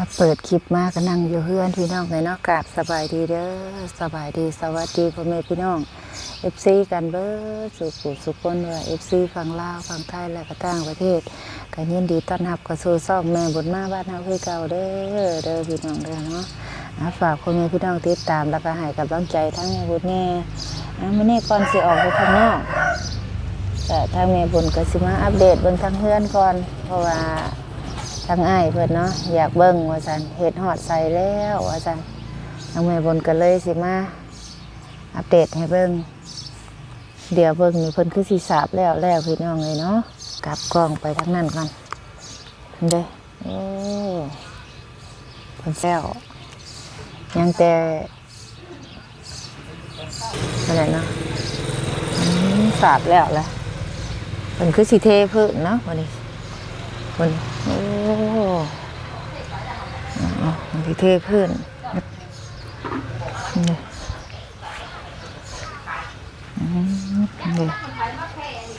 ถ้าเปิดคลิปมากก็นั่งอยู่เฮือนพี่น้องไงเนาะกราบสบายดีเด้อสบายดีสวัสดีพ่อแม่พี่น้องเอฟซีกันเบิดสุขุสุขคนว่าเอฟซีฝั่งลาวฝั่งไทยและก็ต่างประเทศก็ยินดีต้อนรับเข้าสู่ซ่องแม่บุญมาบ้านเฮาคือเก่าเด้อเด้อพี่น้องเด้อเนาะฝากพ่อแม่พี่น้องติดตามแล้วก็ให้กำลังใจทั้งแม่บุญแน่อะมื้อนี้ก่อนสิออกไปข้างนอกแต่ทางแม่บุญก็สิมาอัปเดตเบิ่งทางเฮือนก่อนเพราะว่า ทางอ้ายเพิ่นเนาะอยากเบิ่งว่าซั่นเฮ็ดฮอดใส่แล้วว่าซั่นทางแม่บุญก็เลยสิมาอัปเดตให้เบิ่งเดี๋ยวเบิ่งนี่เพิ่นคือสิสาบแล้วแล้วพี่น้องเลยเนาะกลับกล้องไปทางนั้นก่อนเด้อโอ้เพิ่นแซวยังแต่อะไรเนาะสาดแล้วแหละมันคือสีเทพื้นเนาะวันนี้วันนี้โอ้ อามันสีเทพื้นนี่อืมนี่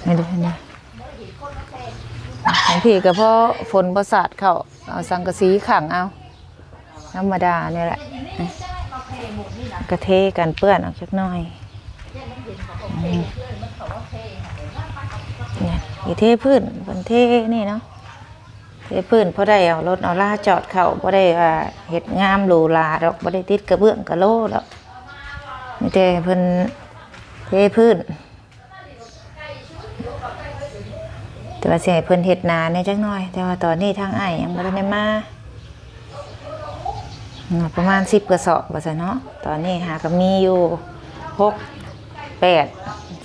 นี่ดูนี่บางทีก็เพราะฝนประสาทเขาเอาสังกะสีขังเอาธรรมดาเนี่ยแหละกระเทกันเปื้อนออกจักหน่อยเนี่ยเทพื้นเป็นเทนี่เนาะ เทพื้นพอได้เอารถเอาล่าจอดเขาพอได้ว่าเห็ดงามหรูหราดอกพอได้ติดกระเบื้องกระโลดอกมีแต่เพิ่นเทพื้นแต่ว่าเสียเพิ่นเห็ดนาเนี่ยจักหน่อย แต่ว่าตอนนี้ทางไอ้ายยังบ่ได้มาประมาณ10กระสอบว่าซั่นเนาะตอนนี้หาก็มีอยู่หกแปด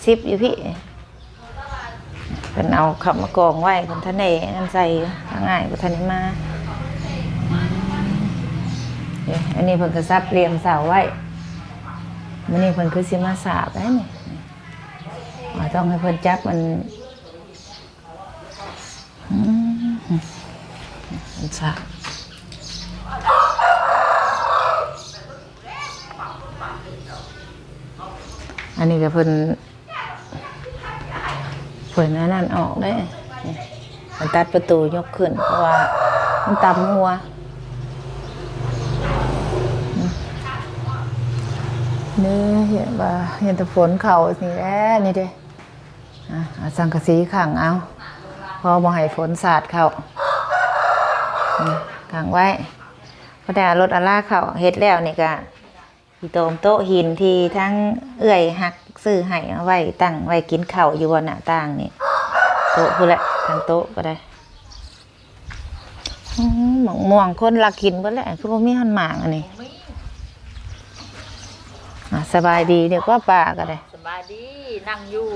สิบอยู่พี่เพิ่นเอาขับมากองไว้เพิ่นทันได้นั่นใส่ ง่ายเพิ่นทันได้มาเดี๋ยวอันนี้เพิ่นก็ซับเรียมเสาไว้มื้อนี้เพิ่นคือสิมาสาบได้นี่ต้องให้เพิ่นจับมันอันสาบอันนี้ก็เพิ่นเปิดอันนั้นออกได้ มันตัดประตูยกขึ้น เพราะว่ามันตำหัว นี่เห็นว่าเห็นแต่ฝนเข่านี่แหละนี่เด้อะเอาสังกะสีขังเอา พอบ่ให้ฝนสาดเข้าขังไว้พอได้เอารถอาล่าเข้าเฮ็ดแล้วนี่ก็ที่โตมโต๊ะหินที่ทั้งเอื้อยหักซื้อให้เอาไว้ตั้งไว้กินเข้าอยู่บนหน้าต่างนี่โต๊ะพูดละ ทางโต๊ะก็ได้อื้อหือหมองม่วงคนลักกินเบ่แหละคือบ่มีหันหมางอันนี้อะสบายดีเดี๋ยวก็ป่าก็ได้ สบายดี นั่งอยู่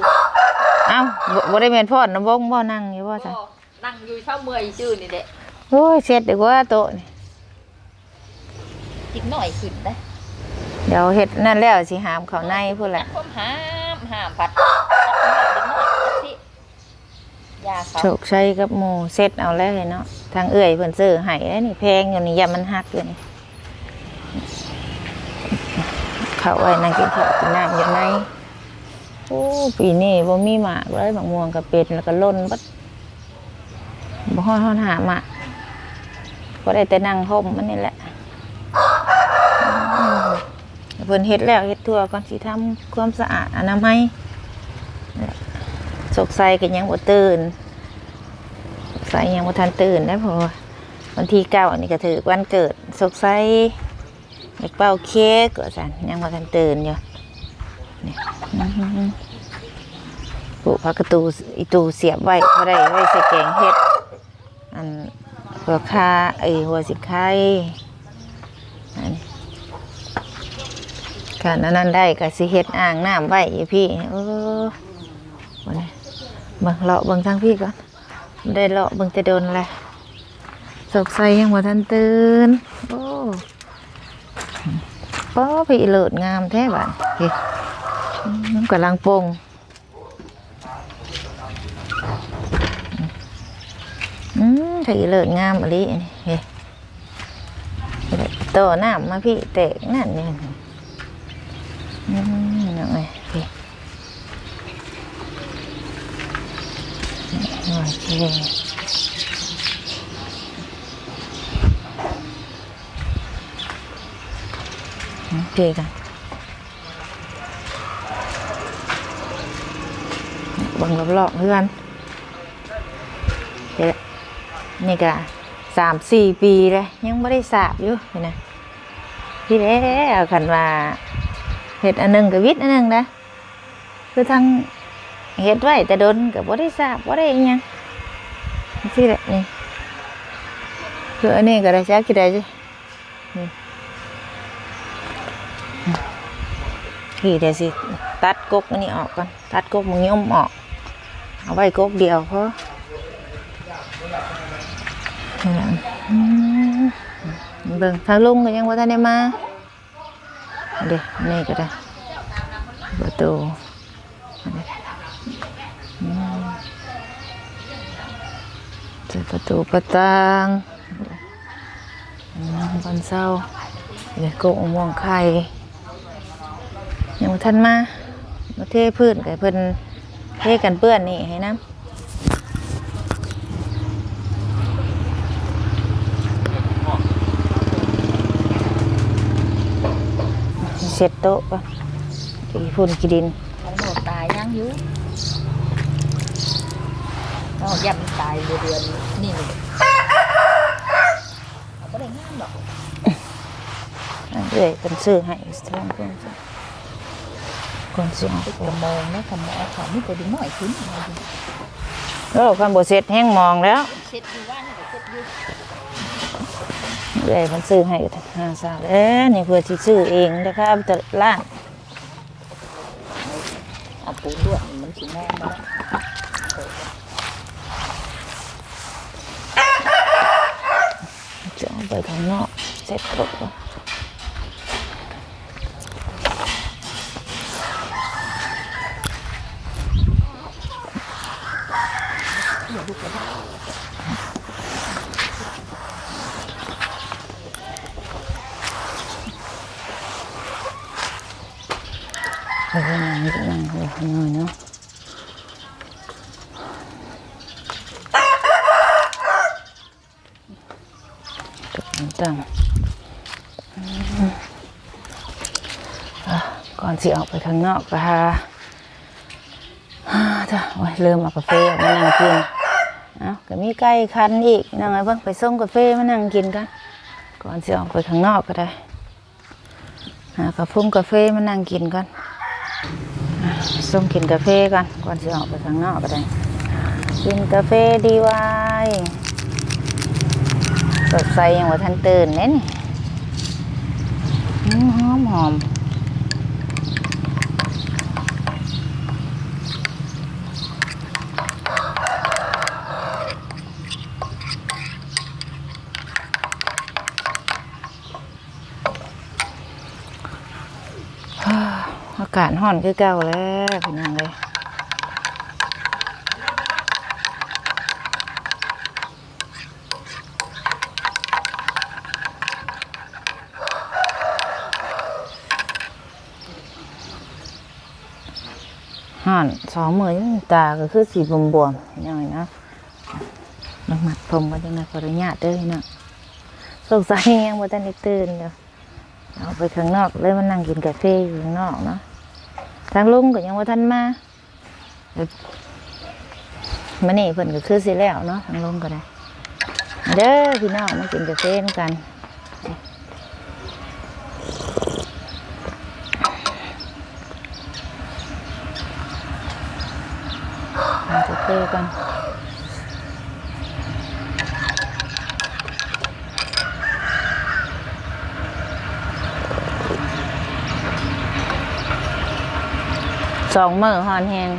เอ้าบ่บ่ได้แม่นพ่อน้ำวงบ่นั่งอยู่บ่จ้ะก็นั่งอยู่เช้าเมื่อยชื่อนี่แหละโอ้ยเสร็จดีกว่าโต๊ะนี่กินหน่อยขึ้นนะเดี๋ยวเฮ็ดนั่นแล้วสิหามเข้าในพูดแหละความห้ามห้ามผัดตัดหน่อยดึงหน่อยตัดสิ ยาเขาโชคชัยกับหมูเสร็จเอาแล้วเนาะทางเอื้อยเพิ่นซื้อให้แล้วนี่แพงอยู่นี่อย่ามันหักอยู่นี่เขาไว้นั่งกินข้าวกินน้ำอยู่ในโอ้ปีนี้บ่มีหมากเลยบางม่วงก็เป็นแล้วก็ล่นบัดบ่ฮอดฮอดหาหมากก็ได้แต่นั่งห่มมันนี่แหละเพิ่นเฮ็ดแล้วเฮ็ดทั่วก่อนสิทำความสะอาดอนามัย สกใสก็ยังบ่ตื่นสกใสยังบ่ทันตื่นได้เพราะว่าวันที่เก้าอันนี้ก็ถือวันเกิดสกใสอยากเป่าเค้กก็ซั่นยังบ่ทันตื่นอยู่ปลูกพักกระตูอีตูเสียบไว้เพราะได้ไว้ใส่แกงเห็ดอันหัวคาไอหัวสิไข่อันการนนั้นได้ก็สิเห็ดอ่างน้ำไว้พี่เออ เบิ่งเลาะเบิ่งทางพี่ก่อนได้เลาะเบิ่งจะโดนอะไรสกใสยังบ่ทันตื่นโอ้ป้อพี่เลิศงามแท้บ้านพี่น้ำกำลังปงอืมถือเลิศงามอะไรนี่เฮ้ยโตน้ำมาพี่เตะนั่นนี่อืมยังไงพี่ โอเคโอเคกันบังรอบๆเพื่อนเดี๋ยวนี่ก็สามสี่ปีเลยยังไม่ได้สาบอยู่เห็นะพี่แล้วขันว่าเห็ดอันหนึงกับวิทย์อันหนึงนะคือทั้ง เห็ดไว้แต่โดนกับบ่ได้สาบบ่ได้อิหยังที่แหละนี่คืออันนี้ก็ได้จักกี่ได้จ้ะนี่เดี๋ยวสิตัดกกอันนี้ออกก่อนตัดกกมึงย่อมออก เอาไว้กกเดียวเพราะอืมเบิ่งทางลุงก็ยังว่าท่านได้มาเดี๋ยวนี่ก็ได้ประตูอันนี้อืมเจอ ประตูประตางบอนเศร้าเดี๋ยวกกมะม่วงไข่ยังท่านมามาเทพื้นไกับเพิ่นเทกันเปื้อนนี่ให้น้ำเสร็จโต๊ะปะกี่ฝุ่นกี่ดินของหมดตายยังอยู่ ย่ำตายเดือนนี่เลยเอาก็ได้งามหรอกอันเอ้ยเป็นซื้อให้ท่านเพื่อนจ้ะก่อนสิเอาเป็นกระมองนะกระมองเขาไม่ตัวดีน้อยขึ้นมาดูโอ้ความบ่เสร็จแห้งมองแล้วเช็ดอยู่ว่านี่ก็เช็ดอยู่เอ้ยมันซื้อให้ห้าสามเอ้ยนี่เพื่อที่ซื้อเองนะครับแต่ร้านเอาปูด้วยมันสีแม่มา แล้วจะเอาไปข้างนอกเสร็ จังนิดนั่งหัวหน่อยเนาะตกน้ำตั้งอืมอะก่อนสิออกไปข้างนอกก็ฮะจ้ะโอ้ยเริ่มเอากาแฟมานั่งกินเอ้าก็มีไก่คันอีกนั่งไงเบิ่งไปส่งกาแฟมานั่งกินกันก่อนสิออกไปข้างนอกก็ได้หากระพุ่มกาแฟมานั่งกินกันส้มกินกาแฟกันก่อนจะออกไปข้างนอกก็ได้กินกาแฟดีไว สดใสยังว่าทันตื่นเน้นอืมหอมหอมอากาศห่อนคือเก่าแล้วพี่น้องเล ห่อนสองมือยังตาก็คือสีบวมๆพี่น้องเอ้นะน้ำมัดผมก็ยังไงขออนุญาตเด้อพี่น้องสงสัยยังบ่ทันได้ตื่นเดี๋ยวเอาไปข้างนอกเลยมานั่งกินกาแฟอยู่ข้างนอกเนาะทางลุงก็ยังว่าท่านมาเดี๋ยวมานี่เพิ่นก็คือสิแล้วเนาะทางลุงก็ได้เด้อพี่น้องมากินกาแฟนกัน กินกาแฟกันสองมือหอนแหง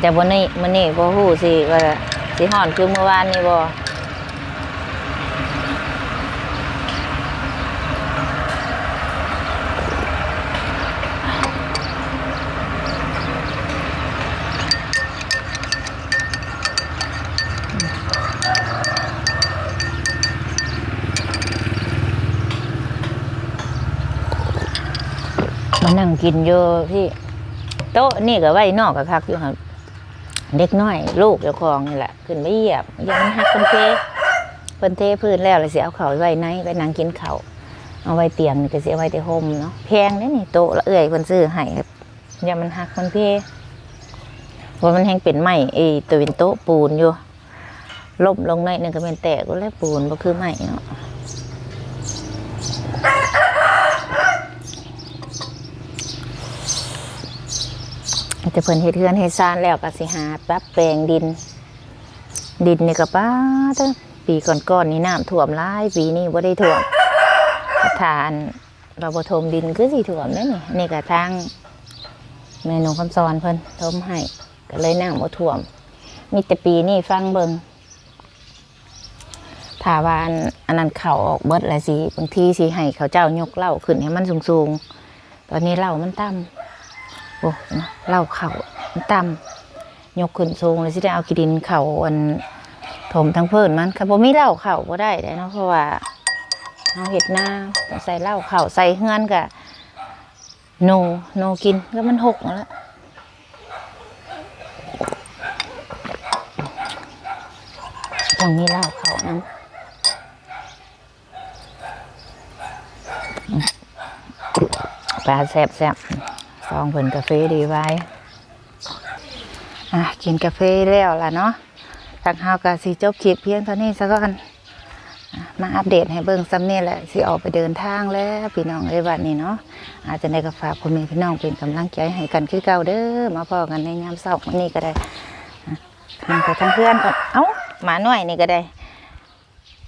แต่วันนี้มันนี่บ่หูสิว่าสิหอนคือเมื่อวานนี่บ่ นั่งกินอยู่พี่โต๊ะนี่ก็ไว้นอกกับคักอยู่ครับเด็กน้อย ลูกเจ้าของนี่แหละขึ้นไปเหยียบยังหักคนเทเพิ่นเทพื้นแล้วเลยเสิเอาเข่าไว้ในไปนั่งกินเข่าเอาไว้เตียงนี่ก็เสิเอาไว้แต่ห่มเนาะแพงเด้นี่โต๊ะละเอื่อยเพิ่นซื้อให้ครับอย่ามันหักมันเพเพราะมันแฮงเป็นไม้ไอ้ตัวเป็นโต๊ะปูนอยู่ล่มลงหน่อยหนึงก็เป็นแตกก็แล้วปูนบ่คือไม้เนาะ แต่เพิ่นเฮ็ดเฮือนเฮ็ดซานแล้วก็สิหาปรับแปลงดิน ดินนี่ก็ป้าเด้อปีก่อนๆนี่น้ำท่วมหลายปีนี้บ่ได้ท่วมทานเราบทมดินคือสีถ่วมนั่นนี่นี่ก็ทางเมนูคำสอนเพิ่นทมให้ก็เลยนั่งบ่ถ่วม มีแต่ปีนี่ฟังเบิงถ้าว่าอันนั้นเข่าออกเบิดแล้วสิบางทีสิให้เขาเจ้ายกเหล่าขึ้นให้มันสูงๆตอนนี้เหล่ามันต่ำ โอ้เล่าเข่ามันต่ำยกขึ้นสูงเลยสิได้เอากีดินเข่าอันถมทั้งเพิ่นมันค่ะบ่มีเล่าเข่าบ่ได้เด้เนาะเพราะว่าเอาเห็ดหน้าใส่เล้าเข่าใส่เฮือนกะโนโนกินก็มันหกแล้วต้องมีเล้าเขานั้นปลาแซ่บแซ่บ ซองผลกาแฟดีไว้ อะ กินกาแฟแล้วล่ะเนาะทางเฮากะสิจบคลิปเพียงเท่านี้ซะก่อนมาอัปเดตให้เบิ่งซ้ำนี่แหละสิออกไปเดินทางแล้วพี่น้องเอ้ยวันนี้เนาะอาจจะได้ก็ฝากพ่อแม่พี่น้องเป็นกำลังใจให้กันคือเก่าเด้อมาพอกันในยามเช้าวันนี้ก็ได้อะทางไปทางเพื่อนก่อนเอ้าหมาหน่อยนี่ก็ได้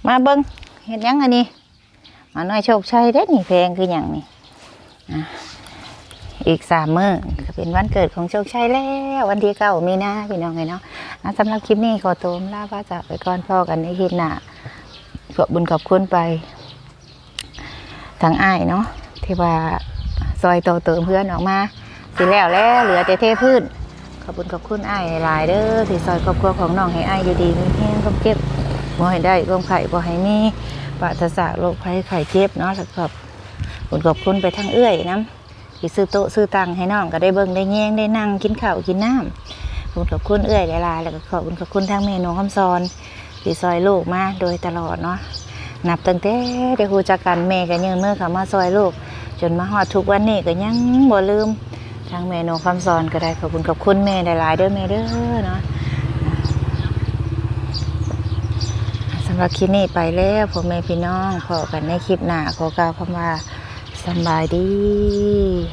มาเบิ่งเห็นยังอันนี้หมาหน่อยโชคชัยเด้นี่แพงคืออย่างนี้อะ อีกสามมื้อก็เป็นวันเกิดของโชคชัยแล้ว วันที่เก้ามีนาพี่น้องไงเนาะสำหรับคลิปนี้ขอตัวลาพระจากไปก่อนพ่อกันในคลิปหน้าขอบบุญขอบคุณไปทางอ้ายเนาะที่ว่าซอยโตเติมเพื่อนออกมาสิแล้วแล้วเหลือแต่เทพื้นขอบบุญขอบคุณอ้ายหลายเด้อที่ซอยครอบครัวของน้องให้อ้ายอยู่ดีมีแห้งก็เก็บบ่ให้ได้ร่วมไข่บ่ให้มีปราศจากโรคภัยไข้เจ็บเนาะแล้วก็บุญขอบคุณไปทางเอื้อยน้ำ ที่ซื้อโต๊ะซื้อตังให้น้องก็ได้เบิ่งได้แย่งได้นั่งกินข้าวกินน้ำบุญขอบคุณเอื้อยหลายๆแล้วก็ขอบบุญขอบคุณทางเมนูคำซอนที่ซอยลูกมาโดยตลอดเนาะนับตั้งแต่ได้ฮู้จักกันแม่ก็ยืนมือเขามาซอยลูก จนมาฮอดทุกวันนี้ก็ยังบ่ลืมทางแม่นงคำสอนก็ได้ขอบคุณขอบคุณแม่หลายๆเด้อแม่เด้อเนาะสำหรับคลิปนี้ไปแล้วพ่อแม่พี่น้องพอกันในคลิปหน้าขอกล่าวคำว่า สบายดี